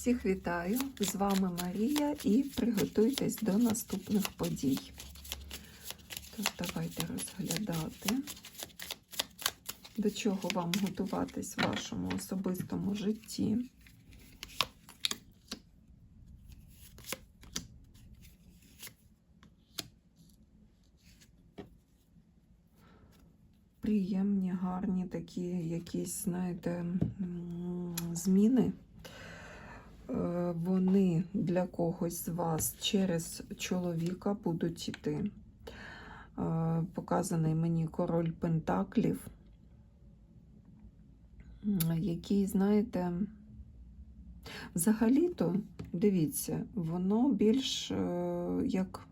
Всіх вітаю! З вами Марія і приготуйтесь до наступних подій. Тож, давайте розглядати, до чого вам готуватись в вашому особистому житті. Приємні, гарні такі якісь, знаєте, зміни. Е, Вони для когось з вас через чоловіка будуть йти. Е, Показаний мені король Пентаклів, який, знаєте, взагалі-то, дивіться, воно більш е, як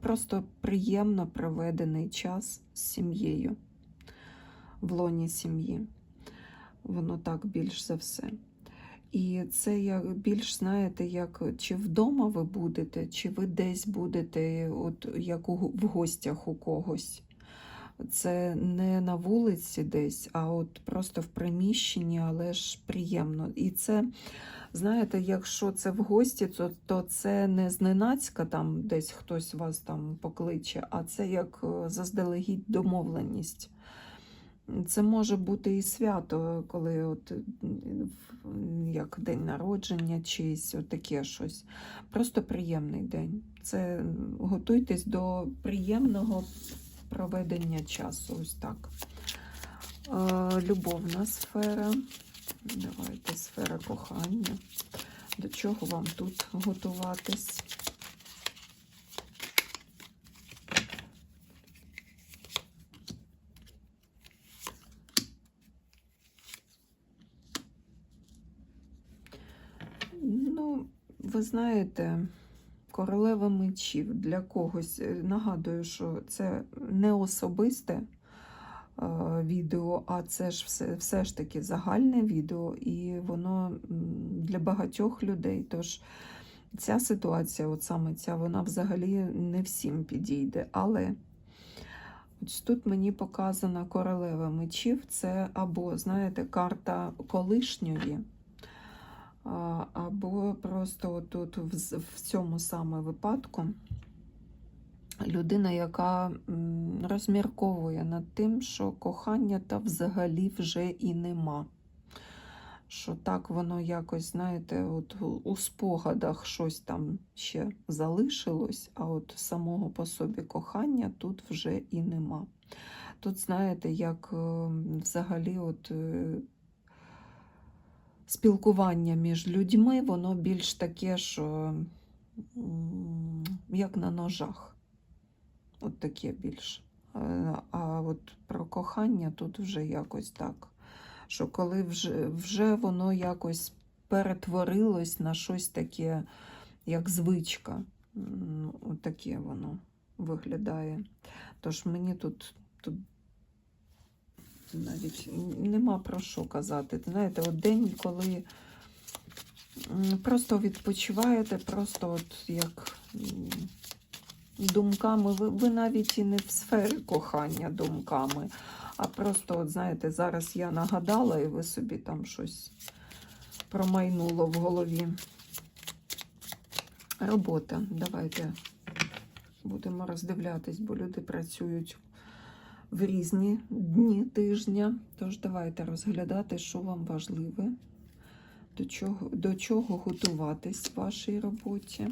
просто приємно проведений час з сім'єю, в лоні сім'ї. Воно так більш за все. І це як більш знаєте, як чи вдома ви будете, чи ви десь будете, от як у, в гостях у когось. Це не на вулиці десь, а от просто в приміщенні, але ж приємно. І це, знаєте, якщо це в гості, то, то це не зненацька там десь хтось вас там покличе, а це як е, заздалегідь домовленість. Це може бути і свято, коли от як день народження, чийсь, таке щось. Просто приємний день. Це готуйтесь до приємного проведення часу. Ось так. Любовна сфера. Давайте сфера кохання. До чого вам тут готуватись? Ну, ви знаєте, королева мечів для когось. е, Нагадую, що це не особисте е, відео, а це ж все, все ж таки загальне відео, і воно для багатьох людей. Тож ця ситуація, от саме ця, вона взагалі не всім підійде. Але ось тут мені показана королева мечів. Це або, знаєте, карта колишньої. Або просто тут в, цьому саме випадку людина, яка розмірковує над тим, що кохання та взагалі вже і нема. Що так воно якось, знаєте, от у- спогадах щось там ще залишилось, а от самого по собі кохання тут вже і нема. Тут, знаєте, як е, взагалі, от. Е, спілкування між людьми, воно більш таке, що як на ножах. От таке більш. Е, А от про кохання тут вже якось так. Що коли вже, вже воно якось перетворилось на щось таке, як звичка. От таке воно виглядає. Тож мені тут, тут навіть нема про що казати. Знаєте, от день, коли просто відпочиваєте, просто от як думками, ви, ви навіть і не в сфері кохання думками, а просто, от знаєте, зараз я нагадала, і ви собі там щось промайнуло в голові. Робота. Давайте будемо роздивлятись, бо люди працюють в різні дні тижня. Тож давайте розглядати, що вам важливе, до чого, до чого готуватись в вашій роботі.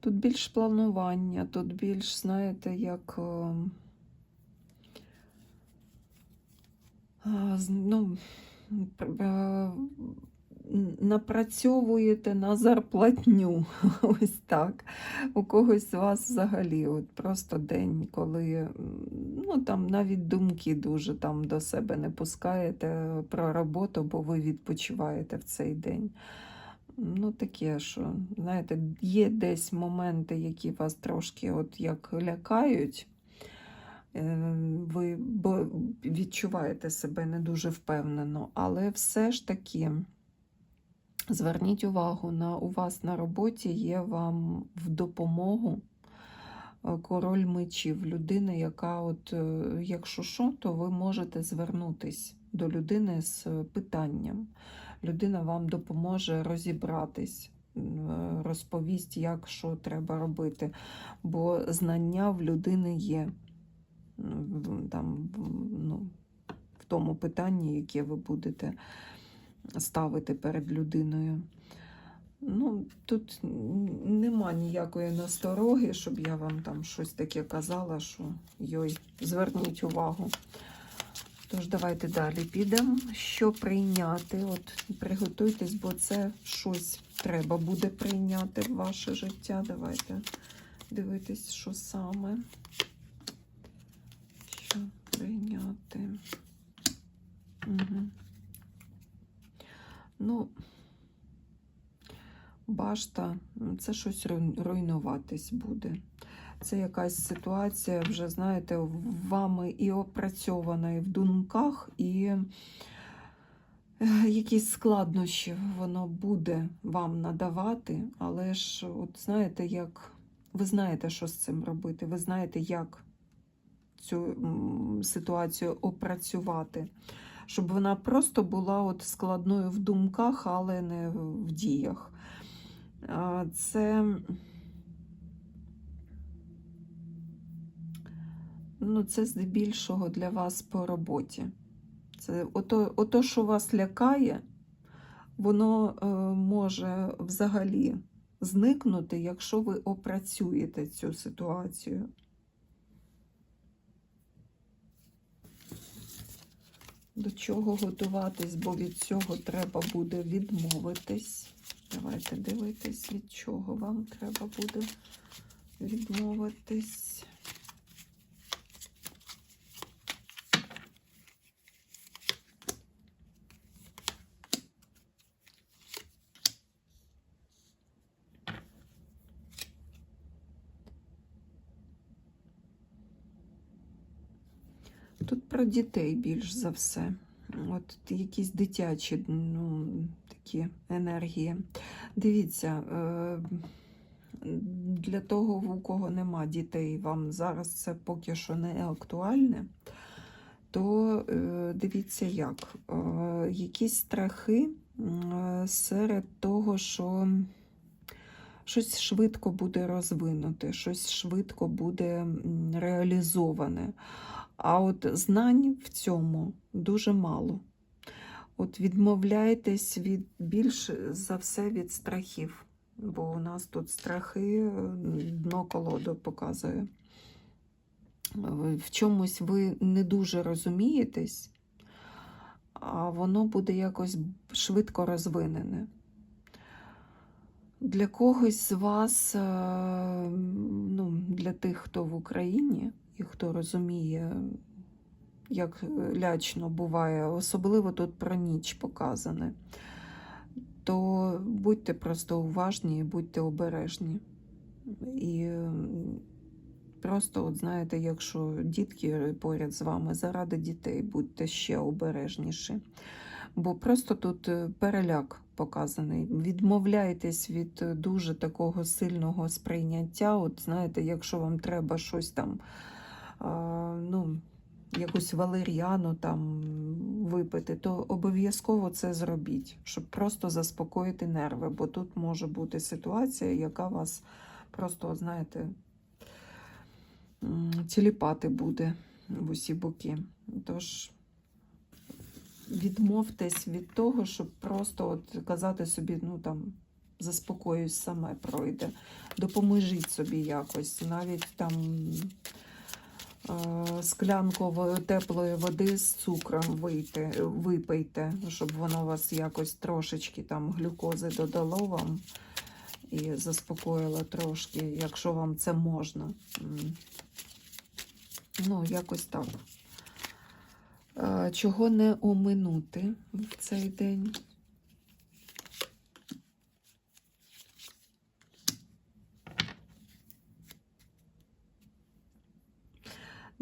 Тут більш планування, тут більш, знаєте, як. е, ну, е, напрацьовуєте на зарплатню. Ось так. У когось з вас взагалі от просто день, коли ну, там навіть думки дуже там до себе не пускаєте про роботу, бо ви відпочиваєте в цей день. Ну, таке, що, знаєте, є десь моменти, які вас трошки от як лякають. Е, Ви відчуваєте себе не дуже впевнено, але все ж таки Зверніть увагу, на, у вас на роботі є вам в допомогу е, король мечів, людина, яка, от, е, якщо що, то ви можете звернутись до людини з питанням. Людина вам допоможе розібратись, е, розповість, як що треба робити. Бо знання в людини є там, ну, в тому питанні, яке ви будете ставити перед людиною. Ну, тут нема ніякої настороги, щоб я вам там щось таке казала, що йой, зверніть увагу. Тож, давайте далі підемо. Що прийняти? От приготуйтесь, бо це щось треба буде прийняти в ваше життя. Давайте дивитись, що саме. Що прийняти? Угу. Ну, башта, це щось руйнуватись буде. Це якась ситуація, вже, знаєте, вами і опрацьована і в думках, і е, якісь складнощі воно буде вам надавати, але ж, от знаєте, як ви знаєте, що з цим робити, ви знаєте, як цю ситуацію опрацювати, щоб вона просто була от складною в думках, але не в діях. Це, ну, це здебільшого для вас по роботі. Це ото, ото що вас лякає, воно е, може взагалі зникнути, якщо ви опрацюєте цю ситуацію. До чого готуватись, бо від цього треба буде відмовитись. Давайте дивитись, від чого вам треба буде відмовитись. Тут про дітей більш за все. От якісь дитячі ну, такі енергії. Дивіться, е, для того, у кого нема дітей, вам зараз це поки що не актуальне, то е, дивіться як. Е, Якісь страхи серед того, що щось швидко буде розвинуте, щось швидко буде реалізоване. А от знань в цьому дуже мало. От відмовляйтесь від більш за все від страхів, бо у нас тут страхи дно колоду показує. В чомусь ви не дуже розумієтесь, а воно буде якось швидко розвинене. Для когось з вас, е, ну, для тих, хто в Україні і хто розуміє, як лячно буває, особливо тут про ніч показане, то будьте просто уважні і будьте обережні. І просто, от знаєте, якщо дітки поряд з вами, заради дітей будьте ще обережніші. Бо просто тут е, переляк показаний. Відмовляйтесь від е, дуже такого сильного сприйняття. От знаєте, якщо вам треба щось там, ну, якусь валеріану там випити, то обов'язково це зробіть, щоб просто заспокоїти нерви. Бо тут може бути ситуація, яка вас просто, знаєте, тіліпати буде в усі боки. Тож відмовтесь від того, щоб просто от казати собі, ну там заспокоюсь, саме пройде. Допоможіть собі якось, навіть там склянку теплої води з цукром вийти, випийте, щоб воно вас якось трошечки там глюкози додало вам і заспокоїло трошки, якщо вам це можна. Ну, якось так. Е, Чого не оминути в цей день?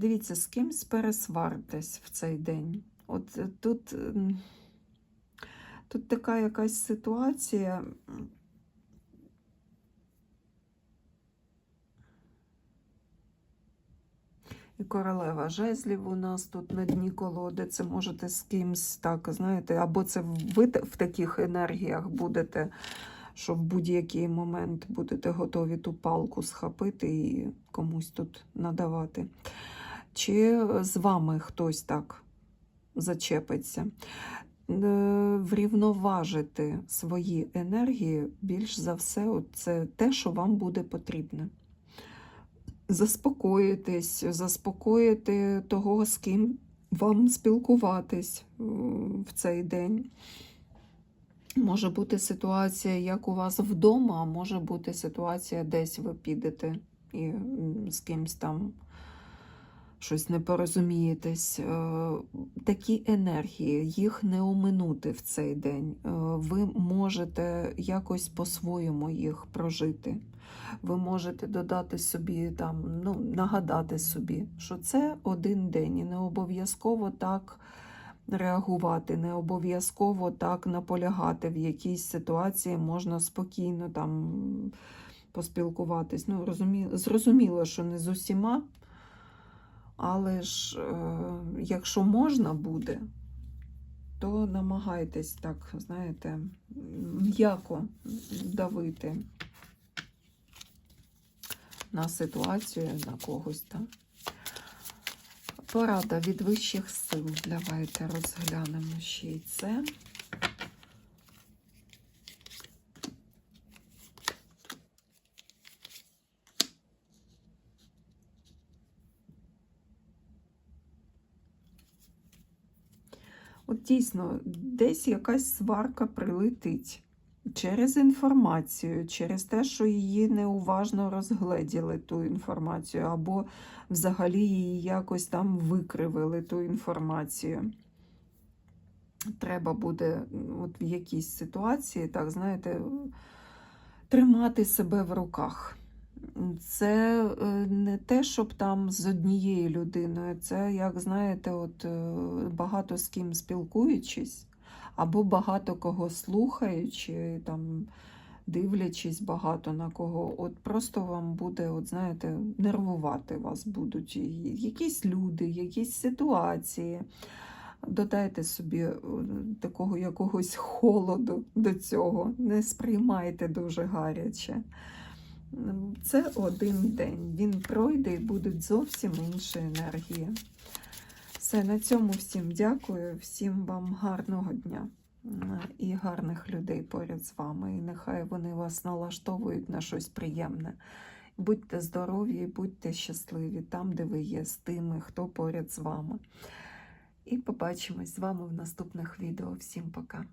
Дивіться, з кимсь пересваритесь в цей день. От е, тут, тут така якась ситуація. І королева жезлів у нас тут на дні колоди. Це можете з кимсь так, знаєте, або це ви в таких енергіях будете, що в будь-який момент будете готові ту палку схопити і комусь тут надавати. Чи з вами хтось так зачепиться? Е, Врівноважити свої енергії більш за все, це те, що вам буде потрібне заспокоїтись, заспокоїти того, з ким вам спілкуватись е, в цей день. Може бути ситуація, як у вас вдома, а може бути ситуація, десь ви підете і з кимсь там щось не порозумієтесь. Е, Такі енергії, їх не оминути в цей день. Е, Ви можете якось по-своєму їх прожити. Ви можете додати собі там, ну, нагадати собі, що це один день, і не обов'язково так реагувати, не обов'язково так наполягати в якійсь ситуації, можна спокійно там поспілкуватись. Ну, розумі... Зрозуміло, що не з усіма, але ж е, якщо можна буде, то намагайтесь так, знаєте, м'яко давити на ситуацію, на когось там. Порада від вищих сил. Давайте розглянемо ще й це. От дійсно, десь якась сварка прилетить через інформацію, через те, що її неуважно розгледіли ту інформацію, або взагалі її якось там викривили ту інформацію. Треба буде от в якійсь ситуації, так знаєте, тримати себе в руках. Це е, не те, щоб там з однією людиною, це, як знаєте, от е, багато з ким спілкуючись, або багато кого слухаючи, там, дивлячись багато на кого, от просто вам буде, от знаєте, нервувати вас будуть якісь люди, якісь ситуації. Додайте собі е, такого якогось холоду до цього, не сприймайте дуже гаряче. Це один день. Він пройде і будуть зовсім інші енергії. Все, на цьому всім дякую, всім вам гарного дня і гарних людей поряд з вами. І нехай вони вас налаштовують на щось приємне. Будьте здорові, будьте щасливі там, де ви є, з тими, хто поряд з вами. І побачимось з вами в наступних відео. Всім пока!